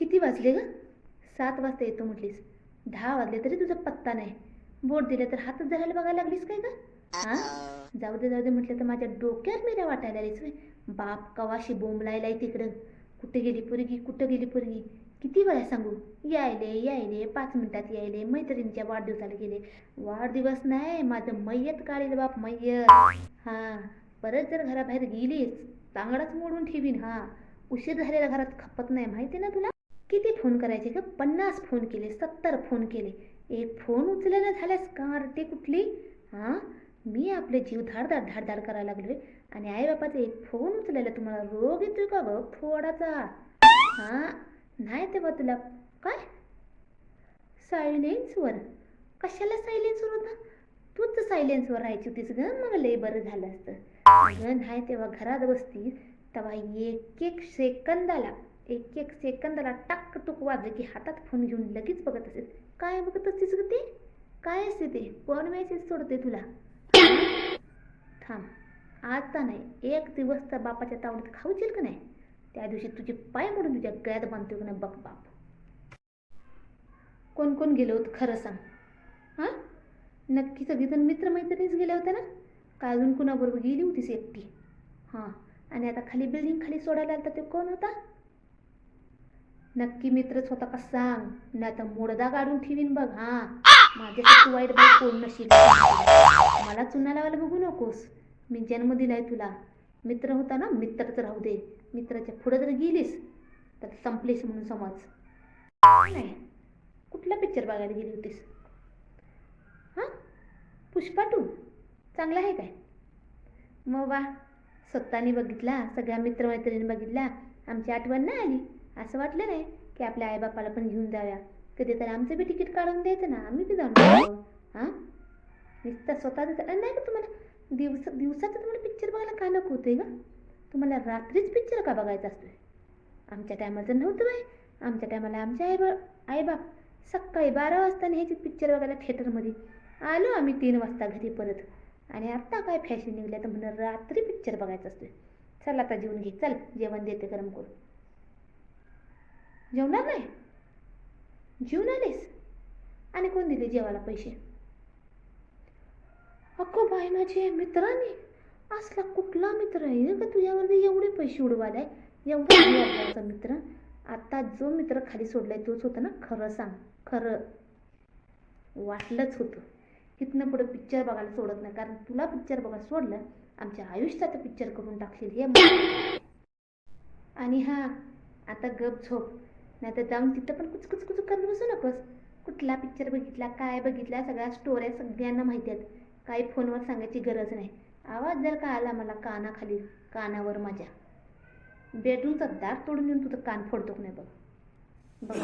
किती वाजले ग? सात वाजता येतो म्हटलीस. दहा वाजले तरी तुझा पत्ता नाही. बोट दिले तर हातच धरायला बघायला लागलीस काय का हा? जाऊ दे जाऊ दे म्हटलं तर माझ्या डोक्यात मेऱ्या वाटायला लागलीस बाप कवाशी बोंबलायलाय तिकडं. कुठे गेली पोरगी? कुठं गेली पोरगी? किती वेळा सांगू? यायले यायले पाच मिनिटात यायले मैत्रिणीच्या वाढदिवसाला गेले. वाढदिवस नाही माझं मैयत काढील बाप मैयत. हां परत जर घराबाहेर गेलीस चांगलाच मोडून ठेवीन हां. उशीर झालेला घरात खपत नाही माहिती ना तुला? किती फोन करायचे का पन्नास फोन केले सत्तर फोन केले. एक फोन उचलेला झाल्यास कारटे कुठली? हां? मी आपले जीव धाडधाड धाडधाड करायला लागलोय आणि आई बापाचा एक फोन उचलायला तुम्हाला रोग येतोय का ग? फोडाचा. हां? नाही तेव्हा तुला. काय? सायलेन्सवर कशाला सायलेन्सवर होता? तूच सायलेन्सवर राहायची होतीस ग. मग लय बरं झालं असतं. ग नाही तेव्हा घरात बसतीस तेव्हा एक एक सेकंदाला एक एक सेकंदाला टाक टुक वाजलं की हातात फोन घेऊन लगेच बघत असेल. काय बघत असतेस ग ते? काय असते ते? कोण मेसेज सोडते तुला? थांब. आता नाही. एक दिवस तर बापाच्या तावडीत खाऊचील का नाही? त्या दिवशी तुझे पाय मोडून तुझ्या गळ्यात बांधतो का नाही बघ बाप. कोण कोण गेलो होतं खरं सांग. हां? नक्की सगळीजण मित्रमैत्रिणीच गेल्या होत्या ना? का अजून कुणाबरोबर गेली होतीस एकटी? हां. आणि आता खाली बिल्डिंग खाली सोडायला तर ते कोण होता? नक्की मित्रच होता का सांग. नाही तर मोडदा काढून ठेवीन बघ हां. माझ्यासाठी वाईट बाई कोण नशील मला चुना लावायला बघू नकोस. मी जन्म दिलाय तुला. मित्र होता ना मित्रच राहू दे. मित्राच्या पुढे जर गेलीस तर संपलीस म्हणून समज. नाही. कुठला पिक्चर बघायला गेली होतीस? हां? पुष्पा टू? चांगला आहे काय? मग वा. स्वतःने बघितला सगळ्या मित्रमैत्रिणी बघितला. आमची आठवण नाही आली? असं वाटलं नाही की आपल्या आईबापाला पण घेऊन जाऊया कधीतरी आमचं बी तिकीट काढून द्यायचं ना आम्ही बी जाऊन हां? नुसतं स्वतःच नाही का तुम्हाला दिवस दिवसाचं तुम्हाला पिक्चर बघायला का नको होतंय का तुम्हाला रात्रीच पिक्चर का बघायचा असतोय? आमच्या टायमाचं नव्हतं बाई. आमच्या टायमाला आमच्या आई बा आईबाप सकाळी बारा वाजता न्यायचे पिक्चर बघायला थिएटरमध्ये आलो आम्ही तीन वाजता घरी परत. आणि आत्ता काय फॅशन निघल्या तर म्हणून रात्री पिक्चर बघायचा असतोय. चल आता जेवण घे चल जेवण देते गरम करून. जेवणार नाही? जेवून आलीस आणि कोण दिले जेवायला पैसे? अक्को बाय माझे मित्राने. असला कुठला मित्र आहे का तुझ्यावरती एवढे पैसे उडवालाय एवढा मित्र. आता जो मित्र खाली सोडलाय तोच होता ना खरं सांग. खरं. वाटलंच होतं. इथनं पुढं पिक्चर बघायला सोडत नाही. कारण तुला पिक्चर बघायला सोडलं आमच्या आयुष्याचं पिक्चर करून टाकशील. हे आणि हा आता गप झोप. नाही तर जाऊन तिथं पण कुच कुच कुच करत बसू नकोस. कुठला पिक्चर बघितला काय बघितला सगळ्या स्टोऱ्या सगळ्यांना माहिती आहेत. काही फोनवर सांगायची गरज नाही. आवाज जर का आला मला कानाखाली कानावर माझ्या. बेडरूमचा दार तोडून येऊन तुझं कान फोडतो नाही बघ. बघ.